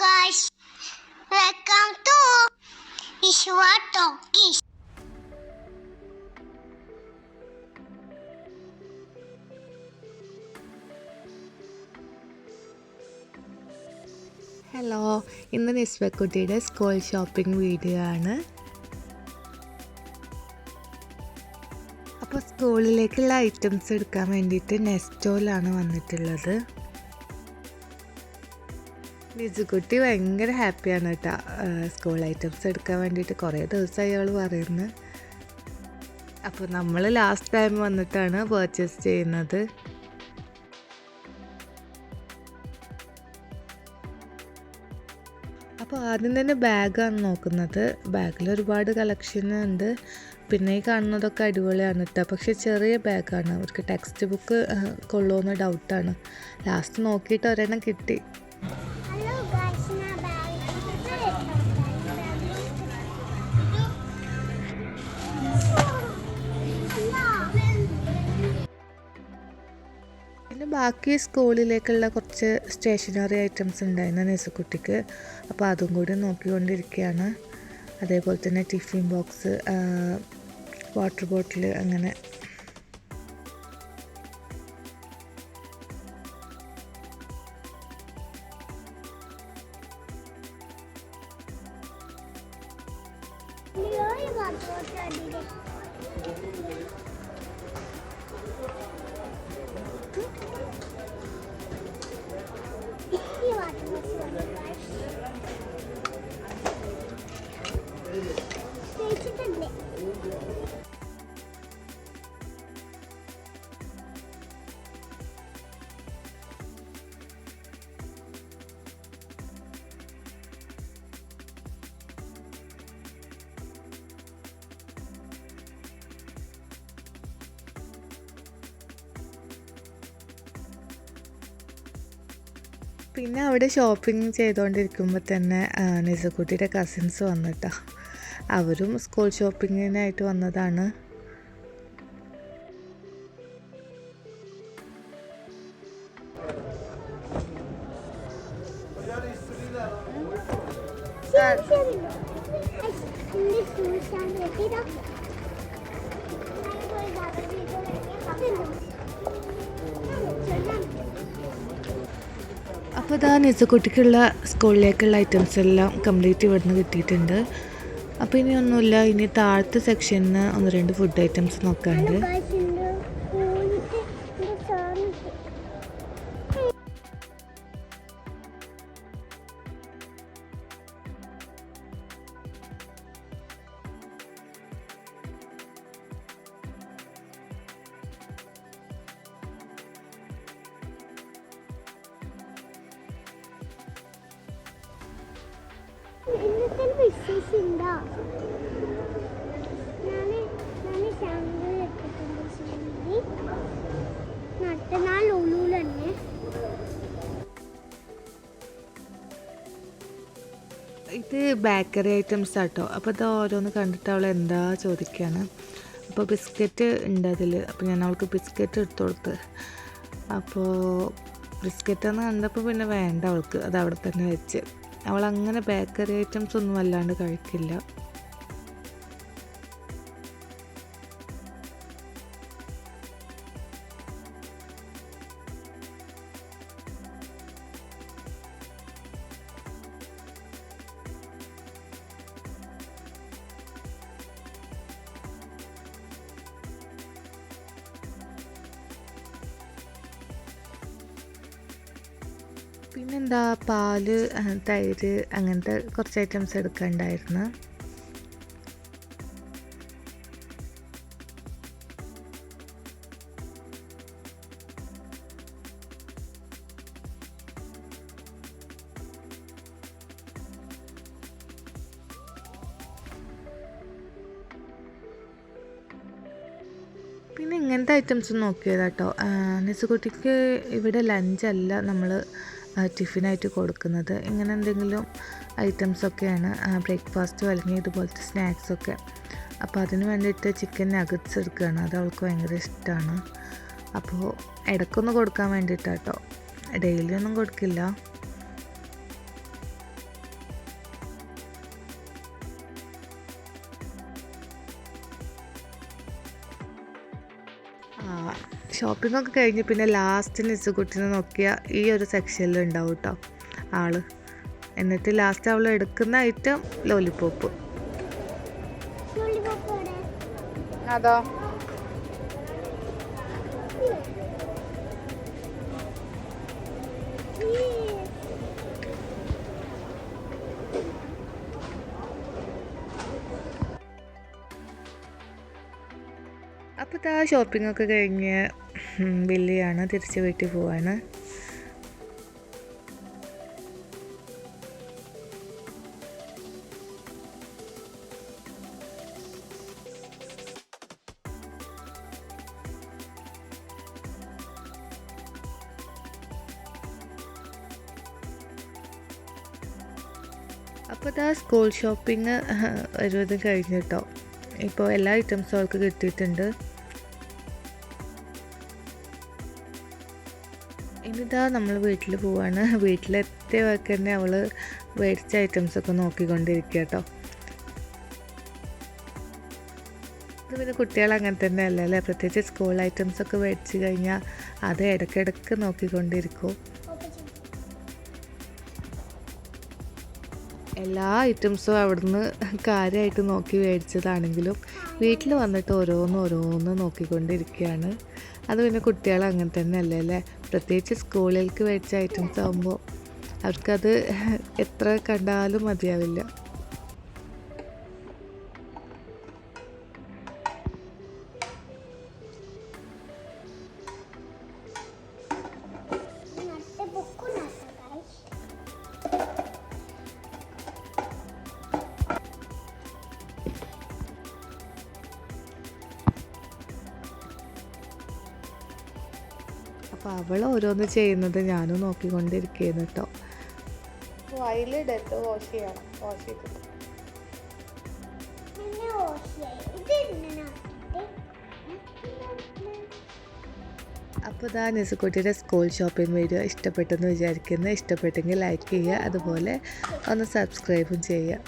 guys, welcome to Ishwa Talkies. Hello ഇന്ന് നിസ്വക്കുട്ടിയുടെ school shopping video ആണ്. അപ്പോൾ സ്കൂളിലേക്കുള്ള ഐറ്റംസ് എടുക്കാൻ വേണ്ടിയിട്ട് നെസ്റ്റോയിലാണ് വന്നിട്ടുള്ളത്. നിജുക്കുട്ടി ഭയങ്കര ഹാപ്പിയാണ് കേട്ടോ. സ്കൂൾ ഐറ്റംസ് എടുക്കാൻ വേണ്ടിയിട്ട് കുറേ ദിവസമായി അവൾ പറയുന്നു. അപ്പോൾ നമ്മൾ ലാസ്റ്റ് ടൈം വന്നിട്ടാണ് പർച്ചേസ് ചെയ്യുന്നത്. അപ്പോൾ ആദ്യം തന്നെ ബാഗാണ് നോക്കുന്നത്. ബാഗിൽ ഒരുപാട് കളക്ഷൻ ഉണ്ട്. പിന്നെ ഈ കാണുന്നതൊക്കെ അടിപൊളിയാണ് കേട്ടോ. പക്ഷേ ചെറിയ ബാഗാണ് അവർക്ക് ടെക്സ്റ്റ് ബുക്ക് കൊള്ളുമെന്ന് ഡൗട്ടാണ് ലാസ്റ്റ് നോക്കിയിട്ട് ഒരെണ്ണം കിട്ടി. പിന്നെ ബാക്കി സ്കൂളിലേക്കുള്ള കുറച്ച് സ്റ്റേഷനറി ഐറ്റംസ് ഉണ്ടായിരുന്നു നെസുക്കുട്ടിക്ക് അപ്പോൾ അതും കൂടി നോക്കിക്കൊണ്ടിരിക്കുകയാണ്. അതേപോലെ തന്നെ ടിഫിൻ ബോക്സ് വാട്ടർ ബോട്ടിൽ അങ്ങനെ. പിന്നെ അവിടെ ഷോപ്പിംഗ് ചെയ്തുകൊണ്ടിരിക്കുമ്പോൾ തന്നെ നിസക്കുട്ടിയുടെ കസിൻസ് വന്നിട്ടാ. അവരും സ്കൂൾ ഷോപ്പിങ്ങിനായിട്ട് വന്നതാണ്. അപ്പോൾ ഇതാ നിസക്കുട്ടിക്കുള്ള സ്കൂളിലേക്കുള്ള ഐറ്റംസ് എല്ലാം കംപ്ലീറ്റ് ഇവിടുന്ന് കിട്ടിയിട്ടുണ്ട്. അപ്പോൾ ഇനി ഒന്നുമില്ല ഇനി താഴത്തെ സെക്ഷനിൽ ഒന്ന് രണ്ട് ഫുഡ് ഐറ്റംസ് നോക്കാണ്ട്. മറ്റന്നാൾ ഉള്ളൂൽ തന്നെ ഇത് ബേക്കറി ഐറ്റംസ് ആട്ടോ. അപ്പോൾ ഇത് ഓരോന്ന് കണ്ടിട്ട് അവൾ എന്താ ചോദിക്കുകയാണ് അപ്പോൾ ബിസ്ക്കറ്റ് ഉണ്ട് അതിൽ അപ്പോൾ ഞാൻ അവൾക്ക് ബിസ്ക്കറ്റ് എടുത്തു കൊടുത്ത്. അപ്പോൾ ബിസ്ക്കറ്റ് എന്ന് കണ്ടപ്പോൾ പിന്നെ വേണ്ട അവൾക്ക്. അത് അവിടെ തന്നെ വെച്ച്. അവൾ അങ്ങനെ ബേക്കറി ഐറ്റംസ് ഒന്നും വല്ലാണ്ട് കഴിക്കില്ല. പിന്നെന്താ പാൽ തൈര് അങ്ങനത്തെ കുറച്ച് ഐറ്റംസ് എടുക്കാനുണ്ടായിരുന്നു പിന്നെ ഇങ്ങനത്തെ ഐറ്റംസ് നോക്കിയതാട്ടോ. നിസുകുട്ടിക്ക് ഇവിടെ ലഞ്ചല്ല നമ്മൾ ടിഫിനായിട്ട് കൊടുക്കുന്നത്. ഇങ്ങനെ എന്തെങ്കിലും ഐറ്റംസൊക്കെയാണ് ബ്രേക്ക്ഫാസ്റ്റോ അല്ലെങ്കിൽ ഇതുപോലത്തെ സ്നാക്സൊക്കെ. അപ്പോൾ അതിന് വേണ്ടിയിട്ട് ചിക്കൻ നഗറ്റ്സ് എടുക്കുകയാണ്. അത് അവൾക്ക് ഭയങ്കര ഇഷ്ടമാണ് അപ്പോൾ ഇടയ്ക്കൊന്ന് കൊടുക്കാൻ വേണ്ടിയിട്ടാട്ടോ. ഡെയിലി ഒന്നും കൊടുക്കില്ല. ആ ഷോപ്പിംഗ് ഒക്കെ കഴിഞ്ഞ് പിന്നെ ലാസ്റ്റ് ഇസുകുട്ടിനെ നോക്കിയ ഈ ഒരു സെക്ഷനിൽ ഉണ്ടാവും കേട്ടോ ആൾ. എന്നിട്ട് ലാസ്റ്റ് അവൾ എടുക്കുന്ന ഐറ്റം ലോലിപോപ്പ്? അതോ? ഈ അപ്പോൾ ഇതാ ഷോപ്പിംഗ് ഒക്കെ കഴിഞ്ഞ് വെള്ളിയാണ് തിരിച്ച് വീട്ടിൽ പോവാണ് അപ്പോൾ ഇതാ സ്കൂൾ ഷോപ്പിംഗ് ഒരുവിധം കഴിഞ്ഞു കേട്ടോ ഇപ്പോൾ എല്ലാ ഐറ്റംസും അവൾക്ക് കിട്ടിയിട്ടുണ്ട്. ഇനിതാ നമ്മൾ വീട്ടിൽ പോവാണ്. വീട്ടിലെത്തിയ വാക്ക് തന്നെ അവൾ മേടിച്ച ഐറ്റംസ് ഒക്കെ നോക്കിക്കൊണ്ടിരിക്കുക കേട്ടോ ഇത് പിന്നെ കുട്ടികൾ അങ്ങനെ തന്നെ അല്ല അല്ലേ? പ്രത്യേകിച്ച് സ്കൂൾ ഐറ്റംസ് ഒക്കെ മേടിച്ച് കഴിഞ്ഞാൽ അത് ഇടയ്ക്കിടയ്ക്ക് നോക്കിക്കൊണ്ടിരിക്കും. എല്ലാ ഐറ്റംസും അവിടുന്ന് കാര്യമായിട്ട് നോക്കി മേടിച്ചതാണെങ്കിലും വീട്ടിൽ വന്നിട്ട് ഓരോന്ന് ഓരോന്ന് നോക്കിക്കൊണ്ടിരിക്കുകയാണ്. അത് പിന്നെ കുട്ടികൾ അങ്ങനെ തന്നെ അല്ലേ അല്ലേ? പ്രത്യേകിച്ച് സ്കൂളിലേക്ക് മേടിച്ച ഐറ്റംസ് ആകുമ്പോൾ അവർക്കത് എത്ര കണ്ടാലും മതിയാവില്ല. നട്ട് ബുക്കും അവൾ ഓരോന്ന് ചെയ്യുന്നത് ഞാനും നോക്കിക്കൊണ്ടിരിക്കുന്നു കേട്ടോ വയലിടത്ത് വാഷ് ചെയ്യണം വാഷ് ചെയ്തിട്ട്. അപ്പോൾ ഇതാ നിസുക്കുട്ടിയുടെ സ്കൂൾ ഷോപ്പിംഗ് വീഡിയോ ഇഷ്ടപ്പെട്ടെന്ന് വിചാരിക്കുന്നു. ഇഷ്ടപ്പെട്ടെങ്കിൽ ലൈക്ക് ചെയ്യുക അതുപോലെ ഒന്ന് സബ്സ്ക്രൈബും ചെയ്യുക.